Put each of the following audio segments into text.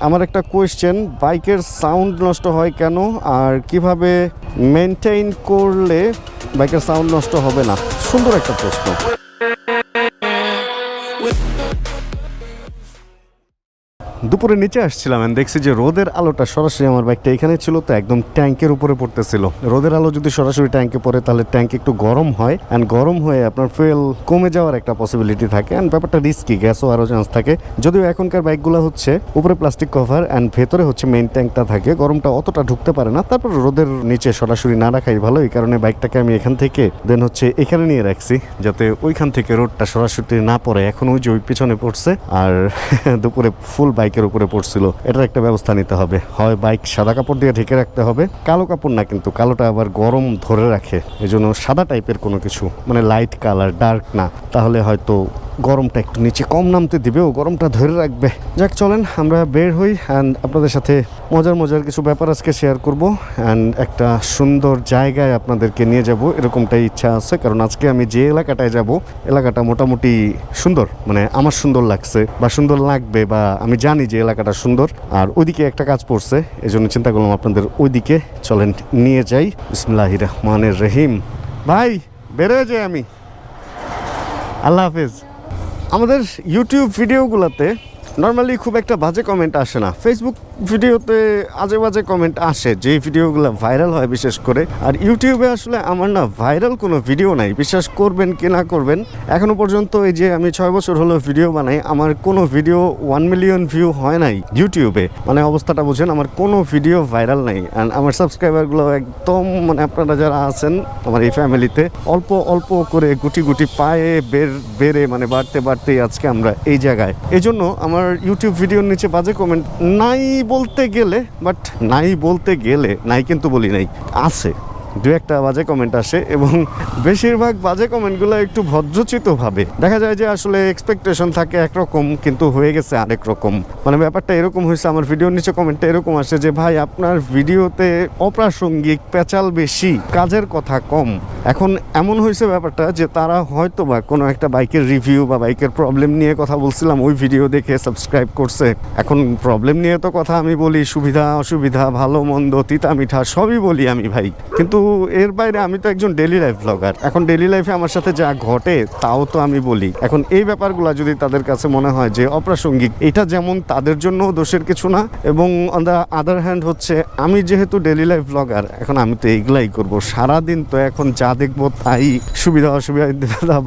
আমার একটা কোয়েশ্চেন বাইকের সাউন্ড নষ্ট হয় কেন? আর কীভাবে মেনটেইন করলে বাইকের সাউন্ড নষ্ট হবে না? সুন্দর একটা প্রশ্ন। দুপুরে নিচে আসছিলাম দেখছি যে রোদের আলোটা সরাসরি আমার বাইকটা এখানে ছিল, তো একদম ট্যাঙ্কের উপরে পড়তেছিল। রোদের আলো যদি সরাসরি ট্যাঙ্কে পড়ে, তাহলে ট্যাঙ্ক একটু গরম হয় অ্যান্ড গরম হয়ে আপনার ফুয়েল কমে যাওয়ার একটা পসিবিলিটি থাকে অ্যান্ড ব্যাপারটা রিস্কি গ্যাসও আরও চান্স থাকে। যদিও এখনকার বাইকগুলো হচ্ছে উপরে প্লাস্টিক কভার অ্যান্ড ভেতরে হচ্ছে মেইন ট্যাঙ্কটা থাকে, গরমটা অতটা ঢুকতে পারে না। তারপর রোদের নিচে সরাসরি না রাখাই ভালো, এই কারণে বাইকটাকে আমি এখান থেকে দেন হচ্ছে এখানে নিয়ে রাখছি, যাতে ওইখান থেকে রোডটা সরাসরি না পড়ে। এখন ওই যে ওই পিছনে পড়ছে, আর দুপুরে ফুল বাইকের উপরে পড়ছিল। এটার একটা ব্যবস্থা নিতে হবে। হয় বাইক সাদা কাপড় দিয়ে ঢেকে রাখতে হবে, কালো কাপড় না, কিন্তু কালোটা আবার গরম ধরে রাখে। এই জন্য সাদা টাইপের কোনো কিছু মানে লাইট কালার ডার্ক না। তাহলে হয়তো গরমটা একটু নিচে কম নামতে দিবে, ও গরমটা ধরে রাখবে। যাক, চলেন, আমরা বের হই অ্যান্ড আপনাদের সাথে মজার মজার কিছু ব্যাপার আজকে শেয়ার করব অ্যান্ড একটা সুন্দর জায়গায় আপনাদেরকে নিয়ে যাব, এরকমটাই ইচ্ছা আছে, কারণ আজকে আমি যে এলাকাটায় যাব, এলাকাটা মোটামুটি সুন্দর মানে আমার সুন্দর লাগছে, বা সুন্দর লাগবে, বা আমি জানি যে এলাকাটা সুন্দর, আর ওইদিকে একটা কাজ পড়ছে এই জন্য চিন্তা করলাম আপনাদের ওইদিকে, চলেন, নিয়ে যাই ইসমিল্লাহ রহমানের রহিম। ভাই বেরোয় যাই আমি। আল্লাহ হাফিজ। আমাদের ইউটিউব ভিডিওগুলোতে নর্মালি খুব একটা বাজে কমেন্ট আসে না। ফেসবুক ভিডিওতে আজে বাজে কমেন্ট আসে যে ভিডিওগুলো ভাইরাল হয় বিশেষ করে। আর ইউটিউবে আসলে আমার না ভাইরাল কোনো ভিডিও নাই, বিশ্বাস করবেন কি না করবেন। এখনও পর্যন্ত এই যে আমি ছয় বছর হলো ভিডিও বানাই, আমার কোনো ভিডিও ওয়ান মিলিয়ন ভিউ হয় নাই ইউটিউবে। মানে অবস্থাটা বুঝেন, আমার কোনো ভিডিও ভাইরাল নাই। অ্যান্ড আমার সাবস্ক্রাইবারগুলো একদম মানে আপনারা যারা আছেন আমার এই ফ্যামিলিতে অল্প অল্প করে গুটি গুটি পায়ে বের, বেড়ে মানে বাড়তে, বাড়তেই আজকে আমরা এই জায়গায়। এই জন্য আমার ইউটিউব ভিডিওর নিচে বাজে কমেন্ট নাই বলতে গেলে বাট নাই বলতে গেলে নাই কিন্তু বলি নাই আছে। দু একটা বাজে কমেন্ট আসে এবং বেশিরভাগ বাজে কমেন্টগুলো একটু ভদ্রচিতভাবে দেখা যায় যে আসলে এক্সপেকটেশন থাকে একরকম, কিন্তু হয়ে গেছে আরেক রকম। মানে ব্যাপারটা এরকম হয়েছে, আমার ভিডিওর নিচে কমেন্টটা এরকম আসে যে, ভাই, আপনার ভিডিওতে অপ্রাসঙ্গিক পেঁচাল বেশি, কাজের কথা কম। এখন এমন হয়েছে ব্যাপারটা যে, তারা হয়তো বা কোনো একটা বাইকের রিভিউ বা বাইকের প্রবলেম নিয়ে কথা বলছিলাম, ওই ভিডিও দেখে সাবস্ক্রাইব করছে। এখন প্রবলেম নিয়ে তো কথা আমি বলি, সুবিধা, অসুবিধা, ভালো, মন্দ তিতা মিঠা সবই বলি আমি ভাই। কিন্তু এর বাইরে আমি তো একজন ডেলি লাইফ ব্লগার এখন ডেলি লাইফে আমার সাথে যা ঘটে, তাও তো আমি বলি। এখন এই ব্যাপারগুলো যদি তাদের কাছে মনে হয় যে অপ্রাসঙ্গিক, এটা যেমন তাদের জন্য দোষের কিছু না, এবং অন দ্য আদার হ্যান্ড হচ্ছে, আমি যেহেতু ডেলি লাইফ ব্লগার এখন আমি তো এইগুলাই করব। সারাদিন তো এখন যা দেখব তাই সুবিধা অসুবিধা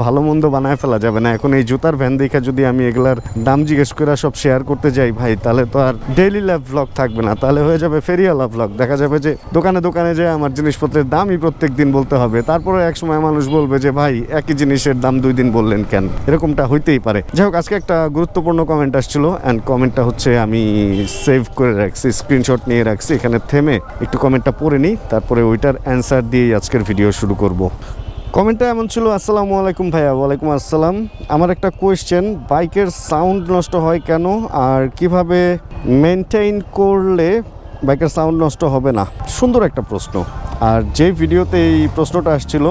ভালো মন্দ বানায় ফেলা যাবে না। এখন এই জুতার ভ্যান দেখে যদি আমি এগুলার দাম জিজ্ঞেস করে সব শেয়ার করতে যাই ভাই, তাহলে তো আর ডেইলি লাইফ ব্লগ থাকবে না। তাহলে হয়ে যাবে ফেরিওয়ালা ব্লগ দেখা যাবে যে দোকানে দোকানে যে আমার জিনিসপত্রের দামই প্রত্যেক দিন বলতে হবে। তারপরে এক সময় মানুষ বলবে যে, ভাই, একই জিনিসের দাম দুই দিন বললেন কেন? এরকমটা হইতেই পারে। যাই হোক, আজকে একটা গুরুত্বপূর্ণ কমেন্ট আসছিল অ্যান্ড কমেন্টটা হচ্ছে আমি সেভ করে রাখছি স্ক্রিনশট নিয়ে রাখছি। এখানে থেমে একটু কমেন্টটা পড়ে নিই, তারপরে ওইটার অ্যান্সার দিয়েই আজকের ভিডিও শুরু করব। কমেন্টটা এমন ছিল, আসসালামু আলাইকুম ভাইয়া, ওয়ালাইকুম আসসালাম। আমার একটা কোয়েশ্চেন বাইকের সাউন্ড নষ্ট হয় কেন? আর কীভাবে মেনটেইন করলে বাইকের সাউন্ড নষ্ট হবে না? সুন্দর একটা প্রশ্ন। আর যে ভিডিওতে এই প্রশ্নটা আসছিল,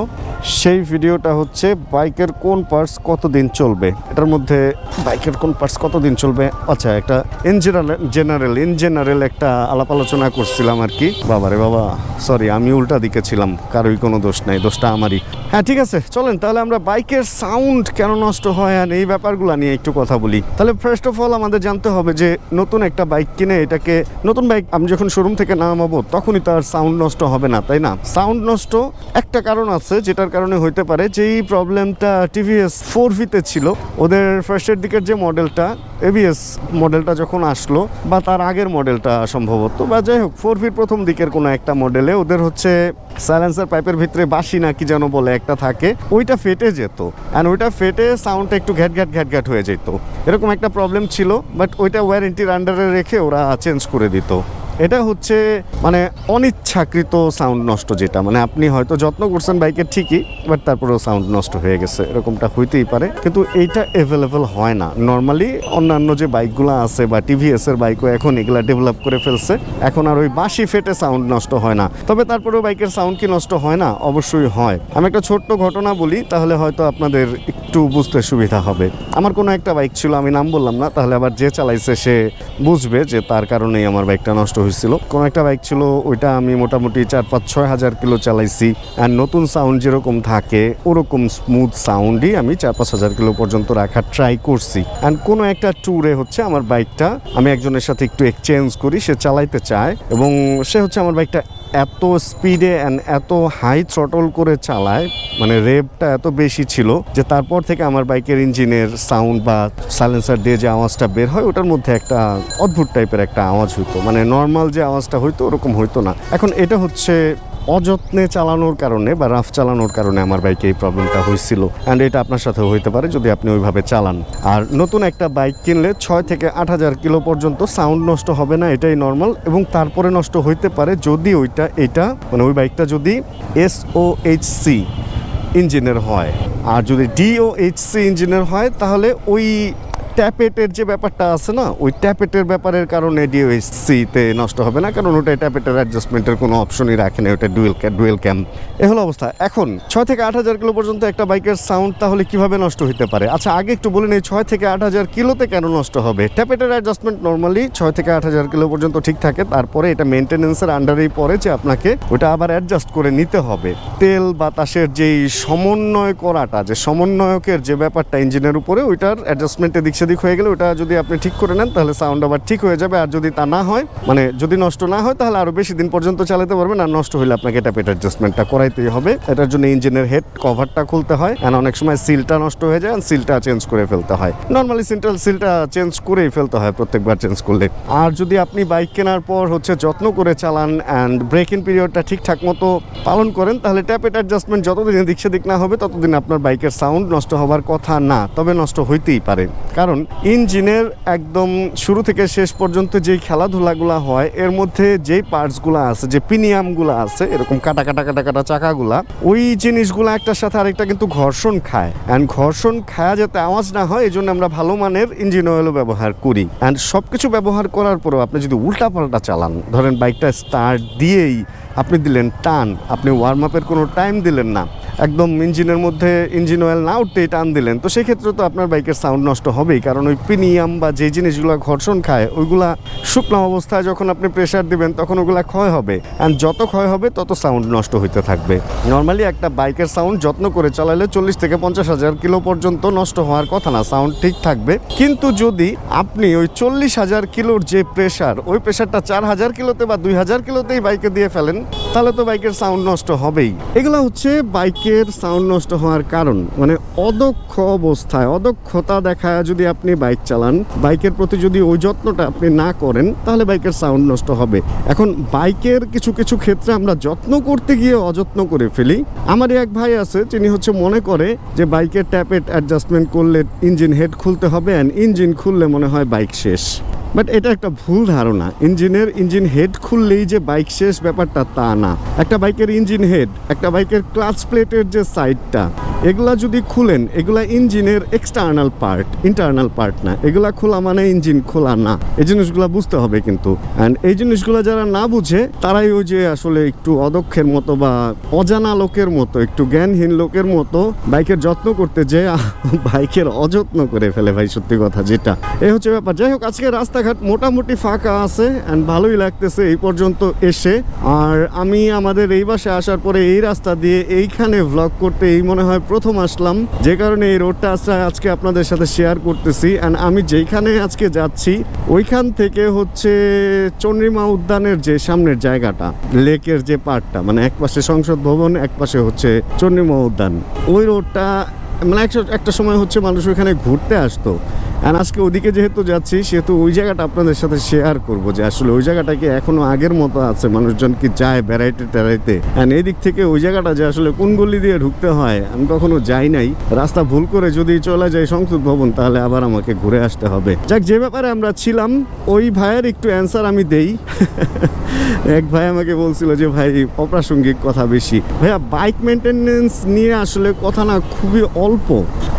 সেই ভিডিওটা হচ্ছে বাইকের কোন পার্টস কতদিন চলবে? এটার মধ্যে বাইকের কোন পার্টস কতদিন চলবে? আচ্ছা একটা in general general in general একটা আলাপ আলোচনা করছিলাম আর কি। বাবারে বাবা সরি আমি উল্টা দিকে ছিলাম, কারোই কোনো দোষ নাই, দোষটা আমারই। হ্যাঁ ঠিক আছে, চলেন, তাহলে আমরা বাইকের সাউন্ড কেন নষ্ট হয় আর এই ব্যাপারগুলো নিয়ে একটু কথা বলি। তাহলে ফার্স্ট অফ অল আমাদের জানতে হবে যে নতুন একটা বাইক কিনে এটাকে, নতুন বাইক, আমি যখন শোরুম থেকে নামাবো, তখনই তার সাউন্ড নষ্ট হবে না, তাই না। সাউন্ড নষ্ট একটা কারণ আছে, যেটার কারণে হইতে পারে যে এই প্রবলেমটা টিভিএস ফোর ভিতে ছিল, ওদের ফার্স্টের দিকের যে মডেলটা, এবিএস মডেলটা যখন আসলো, বা তার আগের মডেলটা সম্ভবত, বা যাই হোক, ফোর ভির প্রথম দিকের কোনো একটা মডেলে ওদের হচ্ছে সাইলেন্সার পাইপের ভিতরে বাসি না কি যেন বলে একটা থাকে, ওইটা ফেটে যেত। অ্যান্ড ওইটা ফেটে সাউন্ডটা একটু ঘ্যাট ঘ্যাট ঘ্যাট ঘ্যাট হয়ে যেত। এরকম একটা প্রবলেম ছিল, বাট ওইটা ওয়ারেন্টির আন্ডারে রেখে ওরা চেঞ্জ করে দিত। এটা হচ্ছে মানে অনিচ্ছাকৃত সাউন্ড নষ্ট যেটা। মানে আপনি হয়তো যত্ন করছেন বাইকের ঠিকই বাট তারপরেও সাউন্ড নষ্ট হয়ে গেছে। এরকমটা হইতেই পারে। কিন্তু এইটা অ্যাভেলেবেল হয় না। নর্মালি অন্যান্য যে বাইকগুলো আছে বা টিভিএস এর বাইকও এখন এগুলা ডেভেলপ করে ফেলছে। এখন আর ওই বাঁশি ফেটে সাউন্ড নষ্ট হয় না। তবে তারপরেও বাইকের সাউন্ড কি নষ্ট হয় না? অবশ্যই হয়। আমি একটা ছোট্ট ঘটনা বলি, তাহলে হয়তো আপনাদের একটু বুঝতে সুবিধা হবে। আমার কোনো একটা বাইক ছিল, আমি নাম বললাম না, তাহলে আবার যে চালাইছে সে বুঝবে যে তার কারণেই আমার বাইকটা নষ্ট হয়েছিল। কোনো একটা বাইক ছিল, ওইটা আমি মোটামুটি চার পাঁচ ছয় হাজার কিলো চালাইছি, আর নতুন সাউন্ড যেরকম থাকে, ওরকম স্মুথ সাউন্ডই আমি চার পাঁচ হাজার কিলো পর্যন্ত রাখার ট্রাই করছি। অ্যান্ড কোনো একটা ট্যুরে হচ্ছে আমার বাইকটা, আমি একজনের সাথে একটু এক্সচেঞ্জ করি, সে চালাইতে চায়, এবং সে হচ্ছে আমার বাইকটা এত স্পিডে অ্যান্ড এত হাই থ্রটল করে চালায় মানে রেপটা এত বেশি ছিল যে তারপর থেকে আমার বাইকের ইঞ্জিনের সাউন্ড বা সাইলেন্সার দিয়ে যে আওয়াজটা বের হয়, ওটার মধ্যে একটা অদ্ভুত টাইপের একটা আওয়াজ হইতো। মানে নর্মাল যে আওয়াজটা হইতো, ওরকম হইতো না। এখন এটা হচ্ছে অযত্নে চালানোর কারণে বা রাফ চালানোর কারণে আমার বাইকে এই প্রবলেমটা হয়েছিল। অ্যান্ড এটা আপনার সাথে হইতে পারে যদি আপনি ওইভাবে চালান। আর নতুন একটা বাইক কিনলে ছয় থেকে আট হাজার কিলো পর্যন্ত সাউন্ড নষ্ট হবে না, এটাই নর্মাল এবং তারপরে নষ্ট হইতে পারে যদি ওইটা, এটা মানে ওই বাইকটা যদি এস ও এইচ সি ইঞ্জিনের হয়। আর যদি ডিওএইচসি ইঞ্জিনের হয়, তাহলে ওই ট্যাপেটের যে ব্যাপারটা আছে না, ওই ট্যাপেটের ব্যাপারের কারণে ডিওএইচসিতে নষ্ট হবে না, কারণ ওটা ট্যাপেটের অ্যাডজাস্টমেন্টের কোনো অপশনই রাখে না ওটা ডুয়েল ক্যাম ডুয়েল ক্যাম এ হলো অবস্থা। এখন, ছয় থেকে আট হাজার কিলো পর্যন্ত একটা বাইকের সাউন্ড তাহলে কীভাবে নষ্ট হতে পারে? আচ্ছা আগে একটু বলে নেই, ছয় থেকে আট হাজার কিলোতে কেন নষ্ট হবে? ট্যাপেটের অ্যাডজাস্টমেন্ট নর্মালি ছয় থেকে আট হাজার কিলো পর্যন্ত ঠিক থাকে, তারপরে এটা মেনটেনেন্সের আন্ডারেই পড়ে যে আপনাকে ওটা আবার অ্যাডজাস্ট করে নিতে হবে। তেল, বাতাসের যেই সমন্বয় করাটা, যে সমন্বয়কের যে ব্যাপারটা ইঞ্জিনের উপরে, ওইটার অ্যাডজাস্টমেন্টের দিক সেদিক হয়ে গেলে ওটা যদি আপনি ঠিক করে নেন, তাহলে সাউন্ড আবার ঠিক হয়ে যাবে। আর যদি তা না হয় মানে যদি নষ্ট না হয়, তাহলে আরও বেশি দিন পর্যন্ত চালাতে পারবেন। আর নষ্ট হলে আপনাকে এটা পেট অ্যাডজাস্টমেন্টটা করাইতেই হবে। এটার জন্য ইঞ্জিনের হেড কভারটা খুলতে হয়। আর অনেক সময় সিলটা নষ্ট হয়ে যায় সিলটা চেঞ্জ করে ফেলতে হয়। নর্মালি সিলটা সিলটা চেঞ্জ করেই ফেলতে হয়, প্রত্যেকবার চেঞ্জ করলে। আর যদি আপনি বাইক কেনার পর হচ্ছে যত্ন করে চালান অ্যান্ড ব্রেক ইন পিরিয়ডটা ঠিকঠাক মতো পালন করেন, তাহলে ট্যাপেট অ্যাডজাস্টমেন্ট যতদিন দিক সেদিক না হবে, ততদিন আপনার বাইকের সাউন্ড নষ্ট হওয়ার কথা না। তবে নষ্ট হইতেই পারে। কারণ ইঞ্জিনের একদম শুরু থেকে শেষ পর্যন্ত যেই খেলাধুলাগুলো হয়, এর মধ্যে যেই পার্টসগুলো আছে, যে পিনিয়ামগুলো আছে, এরকম কাটা কাটা কাটা কাটা চাকাগুলা, ওই জিনিসগুলো একটার সাথে আরেকটা কিন্তু ঘর্ষণ খায়। অ্যান্ড ঘর্ষণ খায় যাতে আওয়াজ না হয় এই জন্য আমরা ভালো মানের ইঞ্জিন অয়েলও ব্যবহার করি। অ্যান্ড সব কিছু ব্যবহার করার পরেও আপনি যদি উল্টাপাল্টা চালান, ধরেন বাইকটা স্টার্ট দিয়েই আপনি দিলেন টান, আপনি ওয়ার্ম আপের কোনো টাইম দিলেন না একদম ইঞ্জিনের মধ্যে ইঞ্জিন অয়েল না উঠতেই টান দিলেন। তো সেক্ষেত্রে তো আপনার বাইকের সাউন্ড নষ্ট হবেই, কারণ ওই প্রিমিয়াম বা যে জিনিসগুলো ঘর্ষণ খায়, ওইগুলা শুকনো অবস্থায় যখন আপনি প্রেশার দিবেন, তখন ওগুলা ক্ষয় হবে। অ্যান্ড যত ক্ষয় হবে, তত সাউন্ড নষ্ট হইতে থাকবে। নর্মালি একটা বাইকের সাউন্ড যত্ন করে চালালে চল্লিশ থেকে পঞ্চাশ হাজার কিলো পর্যন্ত নষ্ট হওয়ার কথা না সাউন্ড ঠিক থাকবে। কিন্তু যদি আপনি ওই চল্লিশ হাজার কিলোর যে প্রেশার ওই প্রেশারটা চার হাজার কিলোতে বা দুই হাজার কিলোতেই বাইকে দিয়ে ফেলেন, তাহলে তো বাইকের সাউন্ড নষ্ট হবেই। এগুলো হচ্ছে বাইকের সাউন্ড নষ্ট হওয়ার কারণ মানে অদক্ষ অবস্থায়, অদক্ষতা দেখায় যদি আপনি বাইক চালান বাইকের প্রতি যদি ওই যত্নটা আপনি না করেন, তাহলে বাইকের সাউন্ড নষ্ট হবে। এখন বাইকের কিছু কিছু ক্ষেত্রে আমরা যত্ন করতে গিয়ে অযত্ন করে ফেলি। আমারই এক ভাই আছে যিনি হচ্ছে মনে করে যে বাইকের ট্যাপেট অ্যাডজাস্টমেন্ট করলে ইঞ্জিন হেড খুলতে হবে অ্যান্ড ইঞ্জিন খুললে মনে হয় বাইক শেষ। বাট এটা একটা ভুল ধারণা। ইঞ্জিনের ইঞ্জিন হেড খুললেই যে বাইক শেষ ব্যাপারটা তা না। একটা বাইকের ইঞ্জিন হেড, একটা বাইকের ক্লাচ প্লেটের যে সাইডটা এগুলা যদি খুলেন, এগুলা ইঞ্জিনের এক্সটার্নাল পার্ট ইন্টারনাল পার্ট না। এগুলা খোলা মানে ইঞ্জিন খোলা না। এই জিনিসগুলো বুঝতে হবে কিন্তু। অ্যান্ড এই জিনিসগুলো যারা না বুঝে, তারাই ওই যে আসলে একটু অদক্ষের মতো বা অজানা লোকের মতো, একটু জ্ঞানহীন লোকের মতো বাইকের যত্ন করতে যে বাইকের অযত্ন করে ফেলে ভাই, সত্যি কথা যেটা। এই হচ্ছে ব্যাপার। যাই হোক, আজকে রাস্তাঘাট মোটামুটি ফাঁকা আছে অ্যান্ড ভালোই লাগতেছে এই পর্যন্ত এসে। আর আমি আমাদের এই বাসে আসার পরে এই রাস্তা দিয়ে এইখানে ভ্লগ করতে এই মনে হয় প্রথম আসলাম। যে কারণে এই রোডটা আজকে আপনাদের সাথে শেয়ার করতেছি। অ্যান্ড আমি যেইখানে আজকে যাচ্ছি, ওইখান থেকে হচ্ছে চন্দ্রিমা উদ্যানের যে সামনের জায়গাটা, লেকের যে পার্টটা মানে এক পাশে সংসদ ভবন, এক পাশে হচ্ছে চন্দ্রিমা উদ্যান। ওই রোডটা মানে একটা সময় হচ্ছে মানুষ ওইখানে ঘুরতে আসতো। আর আজকে ওদিকে যেহেতু যাচ্ছি, সেহেতু ওই জায়গাটা আপনাদের সাথে শেয়ার করব যে আসলে ওই জায়গাটা কি এখনও আগের মতো আছে? মানুষজন কি যায় বেড়াইতে টেড়াইতে অ্যান্ড এই দিক থেকে ওই জায়গাটা যে আসলে কোন গলি দিয়ে ঢুকতে হয়, আমি কখনো যাই নাই। রাস্তা ভুল করে যদি চলে যাই সংসদ ভবন, তাহলে আবার আমাকে ঘুরে আসতে হবে। যাক, যে ব্যাপারে আমরা ছিলাম, ওই ভাইয়ের একটু অ্যান্সার আমি দেই। এক ভাই আমাকে বলছিল যে, ভাই, অপ্রাসঙ্গিক কথা বেশি। ভাইয়া বাইক মেনটেনেন্স নিয়ে আসলে কথা না, খুবই অল্প।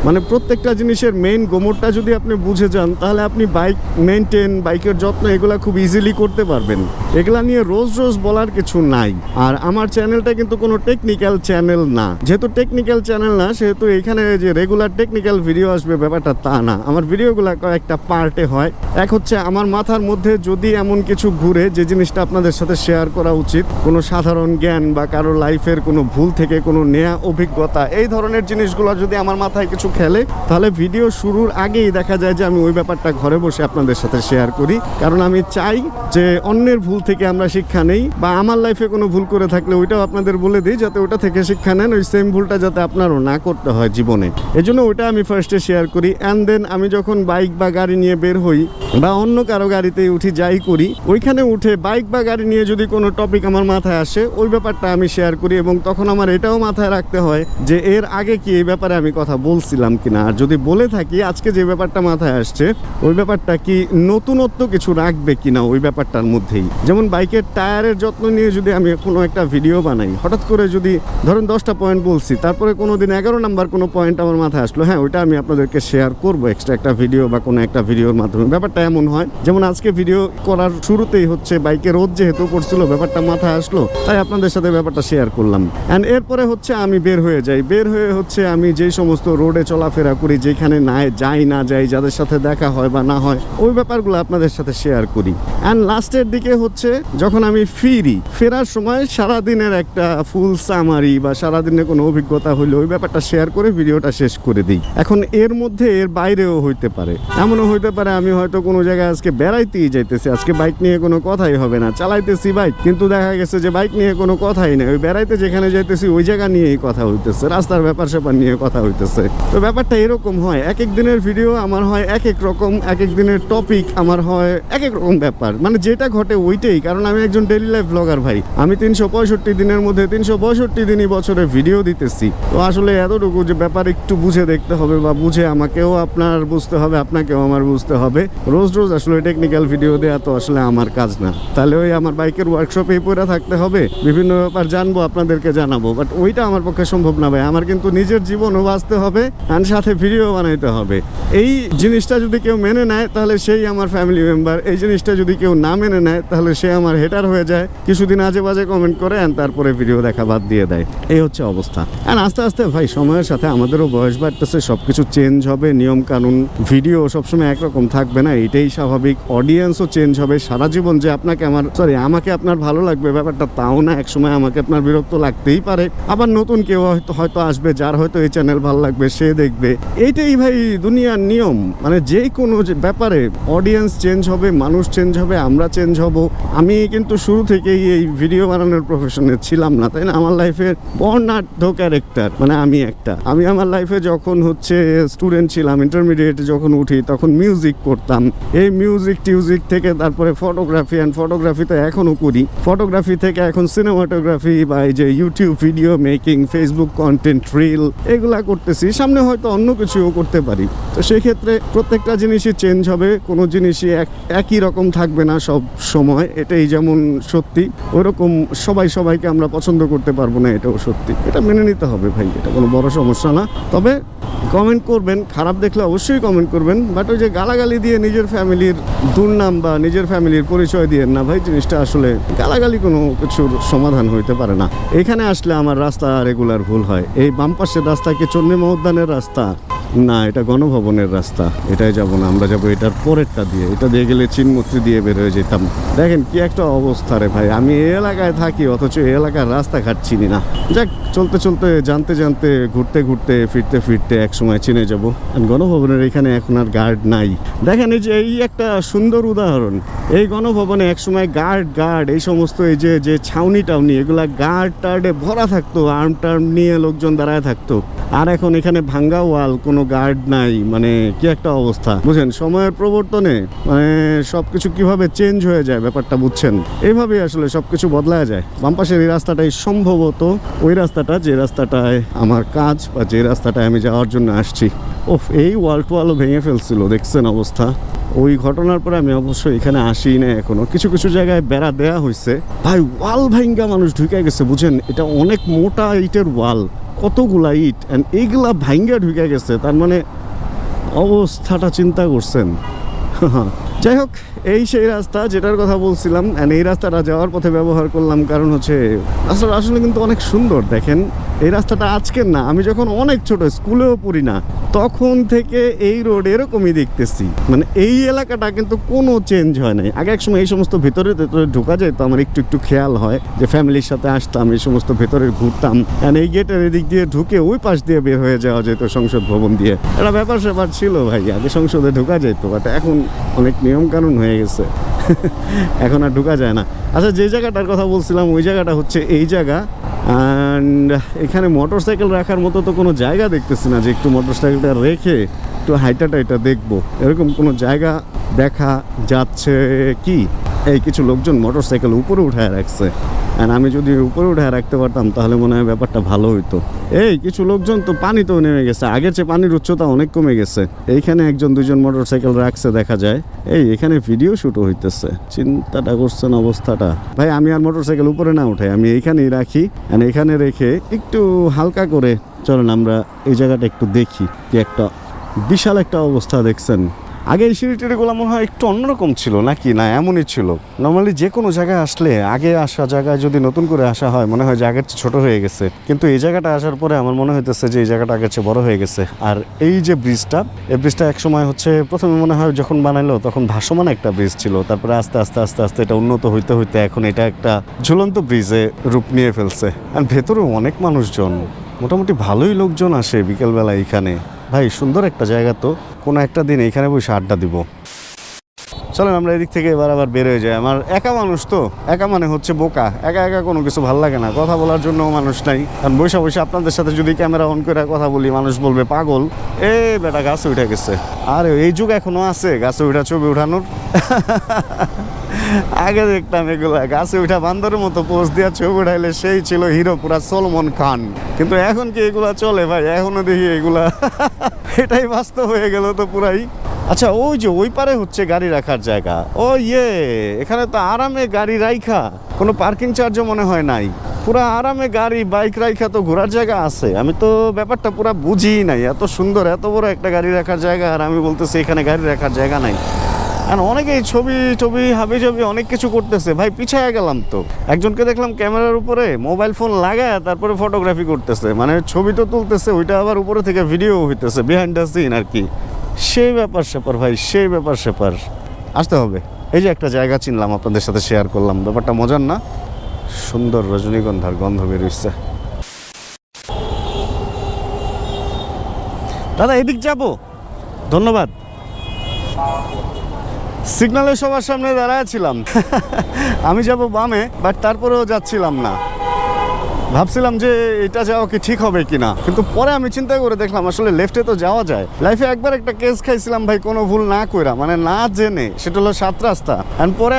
মানে প্রত্যেকটা জিনিসের মেইন গোমরটা যদি আপনি বুঝে যান, তাহলে আপনি বাইক মেনটেন বাইকের যত্ন এগুলা খুব ইজিলি করতে পারবেন। এগুলা নিয়ে রোজ রোজ বলার কিছু নাই। আর আমার চ্যানেলটা কিন্তু কোনো টেকনিক্যাল চ্যানেল না। যেহেতু টেকনিক্যাল চ্যানেল না, সেহেতু এখানে যে রেগুলার টেকনিক্যাল ভিডিও আসবে, ব্যাপারটা তা না। আমার ভিডিওগুলো কয়েকটা পার্টে হয়। এক হচ্ছে আমার মাথার মধ্যে যদি এমন কিছু ঘুরে, যে জিনিসটা আপনাদের সাথে শেয়ার করা উচিত, কোনো সাধারণ জ্ঞান বা কারও লাইফের কোনো ভুল থেকে, কোনো নেয়া অভিজ্ঞতা, এই ধরনের জিনিসগুলো যদি আমার মাথায় কিছু খেলে, তাহলে ভিডিও শুরুর আগেই দেখা যায় যে আমি ওই ব্যাপারটা ঘরে বসে আপনাদের সাথে শেয়ার করি। কারণ আমি চাই যে অন্যের ভুল থেকে আমরা শিক্ষা নেই বা আমার লাইফে কোনো ভুল করে থাকলে ওইটাও আপনাদের বলে দিই, যাতে ওটা থেকে শিক্ষা নেন, ওই সেম ভুলটা যাতে আপনারও না করতে হয় জীবনে। এজন্য ওইটা আমি ফার্স্টে শেয়ার করি অ্যান্ড দেন আমি যখন বাইক বা গাড়ি নিয়ে বের হই বা অন্য কারও গাড়িতে উঠি, যাই করি, ওইখানে উঠে বাইক বা গাড়ি নিয়ে যদি কোনো টপিক আমার মাথায় আসে, ওই ব্যাপারটা আমি শেয়ার করি এবং তখন আমার এটাও মাথায় রাখতে হয় যে এর আগে কি এই ব্যাপারে আমি কথা বলছিলাম কিনা। আর যদি বলে থাকি, আজকে যে ব্যাপারটা মাথায় আসছে, ওই ব্যাপারটা কি নতুনত্ব কিছু রাখবে কিনা ওই ব্যাপারটার মধ্যেই? যেমন বাইকের টায়ারের যত্ন নিয়ে যদি আমি কোনো একটা ভিডিও বানাই, হঠাৎ করে যদি ধরুন দশটা পয়েন্ট বলছি, তারপরে কোনো দিন এগারো নাম্বার কোনো পয়েন্ট আমার মাথায় আসলো হ্যাঁ ওইটা আমি আপনাদেরকে শেয়ার করব এক্সট্রা একটা ভিডিও বা কোনো একটা ভিডিওর মাধ্যমে। ব্যাপারটা এমন হয়, যেমন আজকে ভিডিও করার শুরুতেই হচ্ছে বাইকে রোদ যেহেতু পড়ছিল, ব্যাপারটা মাথায় আসলো, তাই আপনাদের সাথে ব্যাপারটা শেয়ার করলাম। অ্যান্ড এরপরে হচ্ছে আমি বের হয়ে যাই, বের হয়ে হচ্ছে আমি যেই সমস্ত রোডে চলাফেরা করি, যেখানে না যাই না যাই যাদের সাথে দেখা হয় বা না হয়, ওই ব্যাপারগুলো আপনাদের সাথে শেয়ার করি। অ্যান্ড লাস্টের দিকে হচ্ছে, যখন আমি ফিরি, ফেরার সময় সারাদিনের একটা ফুল সামারি বা সারাদিনের কোনো অভিজ্ঞতা হইলে ওই ব্যাপারটা শেয়ার করে ভিডিওটা শেষ করে দিই। এখন এর মধ্যে এর বাইরেও হইতে পারে। এমনও হইতে পারে আমি হয়তো কোনো জায়গায় আজকে বেড়াইতেই যাইতেছি, আজকে বাইক নিয়ে কোনো কথাই হবে না। চালাইতেছি বাইক কিন্তু দেখা গেছে যে বাইক নিয়ে কোনো কথাই নেই। ওই বেড়াইতে যেখানে যাইতেছি, ওই জায়গা নিয়েই কথা হইতেছে। রাস্তার ব্যাপার স্যাপার নিয়ে কথা হইতেছে। তো ব্যাপারটা এরকম হয়। এক এক দিনের ভিডিও আমার হয় এক এক রকম এক এক দিনের টপিক আমার হয় এক এক রকম ব্যাপার। মানে যেটা ঘটে ওইটাই, কারণ আমি একজন ডেলি লাইফ ব্লগার ভাই। আমি তিনশো পঁয়ষট্টি দিনের মধ্যে তিনশো পঁয়ষট্টি দিনই বছরে ভিডিও দিতেছি। তো আসলে এতটুকু যে ব্যাপার একটু বুঝে দেখতে হবে বা বুঝে আমাকেও আপনার বুঝতে হবে, আপনাকেও আমার বুঝতে হবে। রোজ রোজ আসলে টেকনিক্যাল ভিডিও দেওয়া তো আসলে আমার কাজ না। তাহলে ওই আমার বাইকের ওয়ার্কশপেই পড়ে থাকতে হবে। বিভিন্ন ব্যাপার জানব, আপনাদেরকে জানাব। বাট ওইটা আমার পক্ষে সম্ভব না ভাই। আমার কিন্তু নিজের জীবনও বাঁচতে হবে আর সাথে ভিডিও বানাইতে হবে। এই জিনিসটা যদি কেউ মেনে নেয়, তাহলে সেই আমার ফ্যামিলি মেম্বার এই জিনিসটা যদি কেউ না মেনে নেয়, তাহলে সে আমার হেটার হয়ে যায়। কিছুদিন আজে বাজে কমেন্ট করে and তারপরে ভিডিও দেখা বাদ দিয়ে দেয়। এই হচ্ছে অবস্থা। আর আস্তে আস্তে ভাই, সময়ের সাথে আমাদেরও বয়স বাড়তেছে সব কিছু চেঞ্জ হবে নিয়ম কানুন ভিডিও সবসময় একরকম থাকবে না, এটাই স্বাভাবিক। অডিয়েন্সও চেঞ্জ হবে, সারা জীবন যে আপনাকে আমার সরি আমাকে আপনার ভালো লাগবে, ব্যাপারটা তাও না, একসময় আমাকে আপনার বিরক্ত লাগতেই পারে। আবার নতুন কেউ হয়তো হয়তো আসবে, যার হয়তো এই চ্যানেল ভালো লাগবে, সে দেখবে। এইটাই ভাই দুনিয়ার নিয়ম। মানে যে কোনো যে ব্যাপারে অডিয়েন্স চেঞ্জ হবে, মানুষ চেঞ্জ হবে, আমরা চেঞ্জ হব। আমি কিন্তু শুরু থেকেই এই ভিডিও বানানোর প্রফেশনে ছিলাম না, তাই না? আমার লাইফের বর্ণাঢ্য ক্যারেক্টার মানে আমি একটা। আমি আমার লাইফে যখন হচ্ছে স্টুডেন্ট ছিলাম ইন্টারমিডিয়েটে যখন উঠি, তখন মিউজিক করতাম। এই মিউজিক টিউজিক থেকে তারপরে ফটোগ্রাফি অ্যান্ড ফটোগ্রাফি তো এখনও করি। ফটোগ্রাফি থেকে এখন সিনেমাটোগ্রাফি বা এই যে YouTube video making Facebook content reel এগুলা করতেছি। সামনে হয়তো অন্য কিছুও করতে পারি। তো সেই ক্ষেত্রে প্রত্যেকটা জিনিসই চেঞ্জ হবে, কোনো জিনিসই এক, একই রকম থাকবে না সব সময়, এটাই যেমন সত্যি, ওরকম সবাই সবাইকে আমরা পছন্দ করতে পারব না, এটাও সত্যি। এটা মেনে নিতে হবে ভাই, এটা কোনো বড় সমস্যা না। তবে কমেন্ট করবেন, খারাপ দেখলে অবশ্যই কমেন্ট করবেন বাট ওই যে গালাগালি দিয়ে নিজের ফ্যামিলির দুর্নাম বা নিজের ফ্যামিলির পরিচয় দিয়ে না ভাই, জিনিসটা আসলে গালাগালি কোনো কিছুর সমাধান হইতে পারে না। এখানে আসলে আমার রাস্তা রেগুলার ভুল হয়। এই বাম পাশের রাস্তা কি চন্ডিমা উদ্যানের রাস্তা? না, এটা গণভবনের রাস্তা, এটাই যাব না, আমরা যাব এটার পরেরটা দিয়ে, এটা দিয়ে গেলে চিনমূর্তি দিয়ে বের হয়ে যেতাম। দেখেন কি একটা অবস্থা রে ভাই, আমি এই এলাকায় থাকি, অথচ এই এলাকার রাস্তাঘাট চিনি না। যাক, চলতে চলতে, জানতে জানতে, ঘুরতে ঘুরতে, ফিরতে ফিরতে এক সময় চিনে যাব। গণভবনের এখানে এখন আর গার্ড নাই। দেখেন এই যে, এই একটা সুন্দর উদাহরণ। এই গণভবনে এক সময় গার্ড গার্ড এই সমস্ত এই যে যে ছাউনি টাউনি এগুলা গার্ড টার্ডে ভরা থাকতো আর্ম টার্ম নিয়ে লোকজন দাঁড়ায় থাকতো। আর এখন এখানে ভাঙ্গা ওয়াল, কোনো গার্ড নাই মানে কি একটা অবস্থা? বুঝেন সময়ের প্রবর্তনে মানে সবকিছু কীভাবে চেঞ্জ হয়ে যায় ব্যাপারটা বুঝছেন? এইভাবে আসলে সবকিছু বদলায় যায়। বাম পাশের এই রাস্তাটাই সম্ভবত ওই রাস্তাটা, যে রাস্তাটায় আমার কাজ বা যে রাস্তাটায় আমি যাওয়ার জন্য আসছি। ওফ, এই ওয়াল টোয়ালও ভেঙে ফেলছিল, দেখছেন অবস্থা? ওই ঘটনার পরে আমি অবশ্যই এখানে আসি না এখনও। কিছু কিছু জায়গায় বেড়া দেয়া হয়েছে ভাই, ওয়াল ভাঙ্গা মানুষ ঢুকে গেছে, বুঝেন? এটা অনেক মোটা ইটের ওয়াল। কতগুলা ইট অ্যান্ড এইগুলা ভাঙ্গা ঢুকে গেছে, তার মানে অবস্থাটা চিন্তা করছেন। যাই হোক, এই সেই রাস্তা যেটার কথা বলছিলাম অ্যান্ড এই রাস্তাটা যাওয়ার পথে ব্যবহার করলাম, কারণ হচ্ছে রাস্তাটা আসলে কিন্তু অনেক সুন্দর, দেখেন। এই রাস্তাটা আজকের না, আমি যখন অনেক ছোট, স্কুলেও পড়ি না, তখন থেকে এই রোড এরকমই দেখতেছি। মানে এই এলাকাটা কিন্তু কোনো চেঞ্জ হয় নাই। আগে এক সময় এই সমস্ত ভেতরে ভেতরে ঢোকা যায় তো আমার একটু একটু খেয়াল হয় যে ফ্যামিলির সাথে আসতাম, এই সমস্ত ভেতরে ঘুরতাম। এই গেটের এদিক দিয়ে ঢুকে ওই পাশ দিয়ে বের হয়ে যাওয়া যেত সংসদ ভবন দিয়ে। একটা ব্যাপার স্যাপার ছিল ভাই, আগে সংসদে ঢোকা যেত বাট এখন অনেক নিয়ম কানুন হয়ে গেছে। এখন আর ঢোকা যায় না। আচ্ছা যে জায়গাটার কথা বলছিলাম, ওই জায়গাটা হচ্ছে এই জায়গা। অ্যান্ড এখানে মোটর সাইকেল রাখার মতো তো কোনো জায়গা দেখতেছি না, যে একটু মোটর সাইকেলটা রেখে একটু হাইটা টাইটা দেখব। এরকম কোনো জায়গা দেখা যাচ্ছে কি? এই কিছু লোকজন মোটর সাইকেল উপরে উঠায় রাখছে। আর আমি যদি উপরে উঠায় রাখতে পারতাম, তাহলে মনে হয় ব্যাপারটা ভালো হইতো। এই, কিছু লোকজন তো পানিতেও নেমে গেছে। আগের চেয়ে পানির উচ্চতা অনেক কমে গেছে। এইখানে একজন দুজন মোটর সাইকেল রাখছে, দেখা যায়। এই, এখানে ভিডিও শুটও হইতেছে। চিন্তাটা করছেন অবস্থাটা। ভাই, আমি আর মোটর সাইকেল উপরে না উঠাই, আমি এইখানেই রাখি। আর এখানে রেখে একটু হালকা করে, চলেন আমরা এই জায়গাটা একটু দেখি, কি একটা বিশাল একটা অবস্থা দেখছেন। আগে এই সিঁড়ি টিড়িগুলো মনে হয় একটু অন্যরকম ছিল, নাকি? না, এমনই ছিল। নর্মালি যে কোনো জায়গায় আসলে আগে আসা জায়গায় যদি নতুন করে আসা হয়, মনে হয় আগের ছোট হয়ে গেছে। কিন্তু এই জায়গাটা আসার পরে আমার মনে হইতেছে যে এই জায়গাটা আগের চেয়ে বড় হয়ে গেছে। আর এই যে ব্রিজটা, এই ব্রিজটা একসময় হচ্ছে প্রথমে মনে হয় যখন বানাইলো তখন ভাসমান একটা ব্রিজ ছিল। তারপরে আস্তে আস্তে আস্তে আস্তে এটা উন্নত হইতে হইতে এখন এটা একটা ঝুলন্ত ব্রিজে রূপ নিয়ে ফেলছে। আর ভেতরেও অনেক মানুষজন, মোটামুটি ভালোই লোকজন আসে বিকেলবেলা এখানে। ভাই, সুন্দর একটা জায়গা তো। কোনো একটা দিন এখানে বসে আড্ডা দিব। চলেন, আমরা এদিক থেকে এবার আবার বের হয়ে যাই। আমার একা মানুষ তো। একা মানে হচ্ছে বোকা। একা একা কোনো কিছু ভালো লাগে না। কথা বলার জন্য মানুষ নাই। কারণ বৈশা বৈশা আপনাদের সাথে যদি ক্যামেরা অন করে কথা বলি, মানুষ বলবে, পাগল? এ, বেটা, গাছে উঠে গেছে। আরে, এই যুগ এখনও আছে। গাছে উঠা, ছবি উঠানোর। আগে দেখতাম এগুলা, গাছে উঠা বান্দরের মতো পোস্ট দিয়া ছবি উঠাইলে সেই ছিল হিরো পুরা সলমন খান। কিন্তু এখন কি এগুলা চলে ভাই? এখনও দেখি এগুলা। এটাই বাস্তব হয়ে গেল তো পুরাই। আচ্ছা ওই যে ওই পারে হচ্ছে গাড়ি রাখার জায়গা। ও ইয়ে এখানে তো আরামে গাড়ি রাইখা। কোনো পার্কিং চার্জও মনে হয় নাই। পুরা আরামে গাড়ি, বাইক রাইখা তো ঘোরার জায়গা আছে। আমি তো ব্যাপারটা পুরা বুঝি নাই। এত সুন্দর, এত বড় একটা গাড়ি রাখার জায়গা, আর আমি বলতেছি এখানে গাড়ি রাখার জায়গা নাই। আর অনেকেই ছবি ছবি হাবি ছবি অনেক কিছু করতেছে। ভাই, পিছায় গেলাম তো। একজনকে দেখলাম ক্যামেরার উপরে মোবাইল ফোন লাগায় তারপরে ফটোগ্রাফি করতেছে। মানে ছবি তো তুলতেছে, ওইটা আবার উপরে থেকে ভিডিও হইতেছে বিহাইন্ড দ্য সিন আর কি। সেই ব্যাপার স্যাপার ভাই, সেই ব্যাপার স্যাপার। আসতে হবে। এই যে একটা জায়গা চিনলাম, আপনাদের সাথে শেয়ার করলাম। ব্যাপারটা মজার না? সুন্দর রজনীগন্ধার গন্ধ বেরোচ্ছে দাদা, এদিক যাব। ধন্যবাদ। সিগন্যালের সবার সামনে দাঁড়ায় ছিলাম। আমি যাব বামে বাট তারপরেও যাচ্ছিলাম না। ভাবছিলাম যে এটা যাওয়া কি ঠিক হবে কিনা, কিন্তু পরে আমি চিন্তা করে দেখলাম আসলে লেফটে তো যাওয়া যায়। লাইফে একবার একটা কেস খাইছিলাম ভাই, কোনো ভুল না কইরা মানে না জেনে, সেটা হলো সাত রাস্তা। অ্যান্ড পরে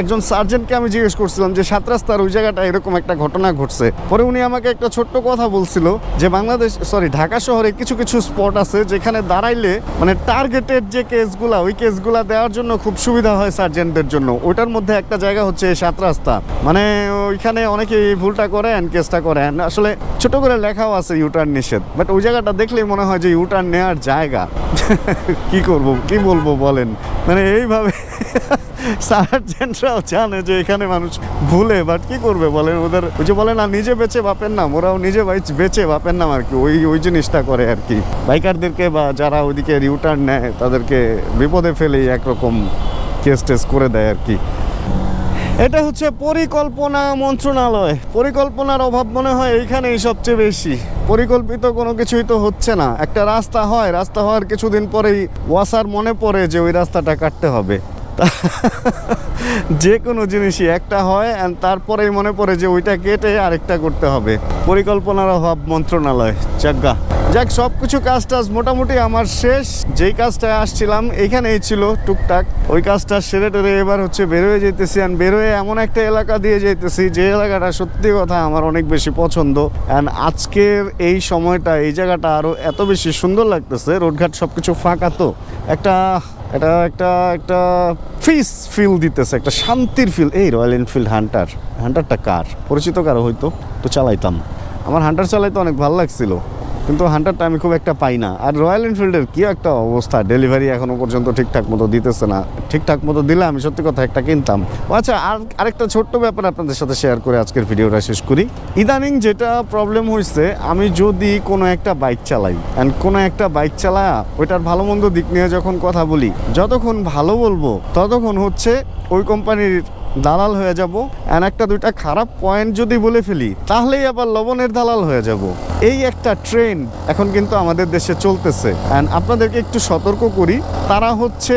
একজন সার্জেন্টকে আমি জিজ্ঞেস করছিলাম যে, সাত রাস্তার ওই জায়গাটা এরকম একটা ঘটনা ঘটছে। পরে উনি আমাকে একটা ছোট্ট কথা বলছিল যে, বাংলাদেশ সরি ঢাকা শহরে কিছু কিছু স্পট আছে যেখানে দাঁড়াইলে মানে টার্গেটেড যে কেসগুলা ওই কেসগুলা দেওয়ার জন্য খুব সুবিধা হয় সার্জেন্টদের জন্য। ওইটার মধ্যে একটা জায়গা হচ্ছে সাত রাস্তা। মানে ওইখানে অনেকে ভুলটা করেন কেসটা করেন। আসলে ছোট করে লেখাও আছে ইউটার্ন নিষেধ বাট ওই জায়গাটা দেখলেই মনে হয় যে ইউটার্ন নেওয়ার জায়গা। কি করব, কি বলব বলেন? মানে এইভাবে সার্জেন্টরাও জানে যে এখানে মানুষ ভুলে বাট কি করবে বলেন? ওদের ওই যে বলে না, নিজে বেঁচে বাপের নাম, ওরাও নিজে বেঁচে বাপের নাম আর কি, ওই ওই জিনিসটা করে আর কি। বাইকারদেরকে বা যারা ওইদিকে ইউটার্ন নেয়, তাদেরকে বিপদে ফেলেই একরকম কেস টেস করে দেয় আর কি। এটা হচ্ছে পরিকল্পনা মন্ত্রণালয়। পরিকল্পনার অভাব মনে হয় এইখানেই সবচেয়ে বেশি। পরিকল্পিত কোনো কিছুই তো হচ্ছে না। একটা রাস্তা হয়, রাস্তা হওয়ার কিছুদিন পরেই ওয়াসার মনে পড়ে যে ওই রাস্তাটা কাটতে হবে। যে কোনো জিনিসই, একটা হয় অ্যান্ড তারপরেই মনে পড়ে যে ওইটা কেটে আরেকটা করতে হবে। পরিকল্পনার অভাব মন্ত্রণালয় চাজ্ঞা যাক সব কিছু কাজ টাজ মোটামুটি আমার শেষ। যেই কাজটায় আসছিলাম এইখানেই ছিল টুকটাক। ওই কাজটা সেরে টেরে এবার হচ্ছে বেরোয় যেতেছি আর বেরোয় এমন একটা এলাকা দিয়ে যেতেছি যে এলাকাটা সত্যি কথা আমার অনেক বেশি পছন্দ। অ্যান্ড আজকের এই সময়টা, এই জায়গাটা আরও এত বেশি সুন্দর লাগতেছে, রোডঘাট সব কিছু ফাঁকা তো। একটা, এটা একটা একটা ফিস ফিল দিতেছে, একটা শান্তির ফিল এই রয়্যাল এনফিল্ড হান্টার হান্টারটা কার? পরিচিত কারও হয়তো? তো চালাইতাম। আমার হান্টার চালাইতে অনেক ভালো লাগছিল। কিন্তু হান্টারটা আমি খুব একটা পাই না। আর রয়্যাল এনফিল্ডের কি একটা অবস্থা? ডেলিভারি এখনও পর্যন্ত ঠিকঠাক মতো দিতেছে না। ঠিকঠাক মতো দিলে আমি সত্যি কথা একটা কিনতাম। ও আচ্ছা আর আরেকটা ছোট্ট ব্যাপার আপনাদের সাথে শেয়ার করে আজকের ভিডিওটা শেষ করি। ইদানিং যেটা প্রবলেম হয়েছে আমি যদি কোনো একটা বাইক চালাই অ্যান্ড কোনো একটা বাইক চালায়া ওইটার ভালো মন্দ দিক নিয়ে যখন কথা বলি, যতক্ষণ ভালো বলব, ততক্ষণ হচ্ছে ওই কোম্পানির দালাল হয়ে যাব। এন্ড একটা দুইটা খারাপ পয়েন্ট যদি বলে ফেলি, তাহলেই আবার লবণের দালাল হয়ে যাব। এই একটা ট্রেন্ড এখন কিন্তু আমাদের দেশে চলতেছে। অ্যান্ড আপনাদেরকে একটু সতর্ক করি, তারা হচ্ছে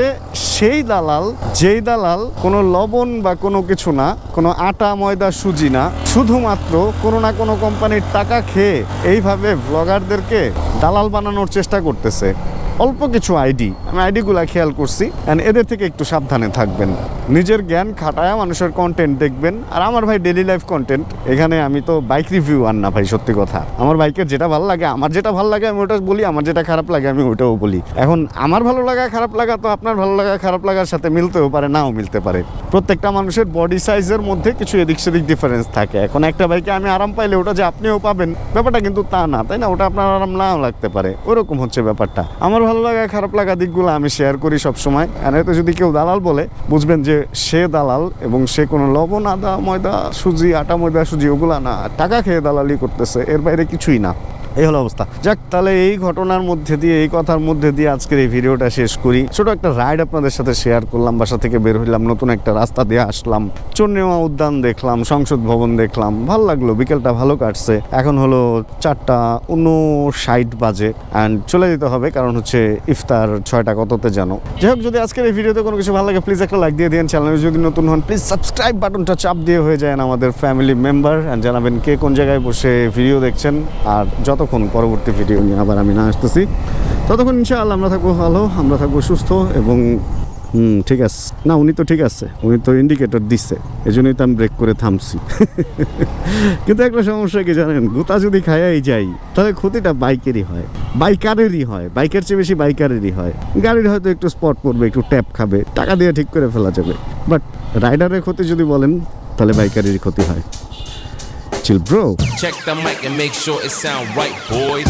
সেই দালাল, যেই দালাল কোনো লবণ বা কোনো কিছু না, কোনো আটা, ময়দা, সুজি না, শুধুমাত্র কোনো না কোনো কোম্পানির টাকা খেয়ে এইভাবে ব্লগারদেরকে দালাল বানানোর চেষ্টা করতেছে। অল্প কিছু আইডি আমি আইডিগুলা খেয়াল করছি অ্যান্ড এদের থেকে একটু সাবধানে থাকবেন। নিজের জ্ঞান খাটায়া মানুষের কন্টেন্ট দেখবেন। আর আমার ভাই ডেলি লাইফ কন্টেন্ট এখানে আমি তো বাইক রিভিউ আর না ভাই, সত্যি কথা। আমার বাইকের যেটা ভালো লাগে, আমার যেটা ভালো লাগে আমি ওটা বলি, আমার যেটা খারাপ লাগে আমি ওটাও বলি। এখন আমার ভালো লাগা, খারাপ লাগা তো আপনার ভালো লাগা, খারাপ লাগার সাথে মিলতেও পারে, নাও মিলতে পারে। প্রত্যেকটা মানুষের বডি সাইজের মধ্যে কিছু এদিক সেদিক ডিফারেন্স থাকে। এখন একটা বাইকে আমি আরাম পাইলে ওটা যে আপনিও পাবেন, ব্যাপারটা কিন্তু তা না, তাই না? ওটা আপনার আরাম নাও লাগতে পারে। ওরকম হচ্ছে ব্যাপারটা। আমার ভালো লাগা, খারাপ লাগা দিকগুলো আমি শেয়ার করি সবসময়। আর এতে যদি কেউ দালাল বলে, বুঝবেন যে সে দালাল এবং সে কোনো লবণ, আদা, ময়দা, সুজি, আটা, ময়দা, সুজি, ওগুলা না, টাকা খেয়ে দালালি করতেছে, এর বাইরে কিছুই না। এই হলো অবস্থা। যাক, তাহলে এই ঘটনার মধ্যে দিয়ে, এই কথার মধ্যে দিয়ে আজকের এই ভিডিওটা শেষ করি। ছোট একটা রাইড আপনাদের সাথে শেয়ার করলাম, বাসা থেকে বের হইলাম, নতুন একটা রাস্তা দিয়ে আসলাম। চন্দ্রিমা উদ্যান দেখলাম, সংসদ ভবন দেখলাম, ভালো লাগল, বিকেলটা ভালো কাটছে। এখন হলো চারটা উনষাট বাজে অ্যান্ড চলে যেতে হবে, কারণ হচ্ছে ইফতার ছয়টা কততে জানো। যাই হোক, যদি আজকের এই ভিডিওতে কোনো কিছু ভালো লাগে প্লিজ একটা লাইক দিয়ে দিন। চ্যানেলে যদি নতুন হন প্লিজ সাবস্ক্রাইব বাটনটা চাপ দিয়ে হয়ে যায় আমাদের ফ্যামিলি মেম্বার অ্যান্ড জানাবেন কে কোন জায়গায় বসে ভিডিও দেখছেন। আর যতক্ষণ পরবর্তী ভিডিও নিয়ে আবার আমি না আসতেছি, ততক্ষণ ইনশাআল্লাহ আমরা থাকব ভালো, আমরা থাকব সুস্থ এবং হুম ঠিক আছে। না উনি তো ঠিক আছে। উনি তো ইন্ডিকেটর দিচ্ছে এই জন্যই তো আমি ব্রেক করে থামছি। কিন্তু একটা সমস্যা কি জানেন? গোতা যদি খায়াই যাই তাহলে ক্ষতিটা বাইকেরই হয়। বাইকারেরই হয়। বাইকের চেয়ে বেশি বাইকারেরই হয়। গাড়ির হয়তো একটু স্পট পড়বে একটু ট্যাপ খাবে। টাকা দিয়ে ঠিক করে ফেলা যাবে। বাট রাইডারের ক্ষতি যদি বলেন তাহলে বাইকারেরই ক্ষতি হয়। Chill bro Check the mic and make sure it sound right, boys.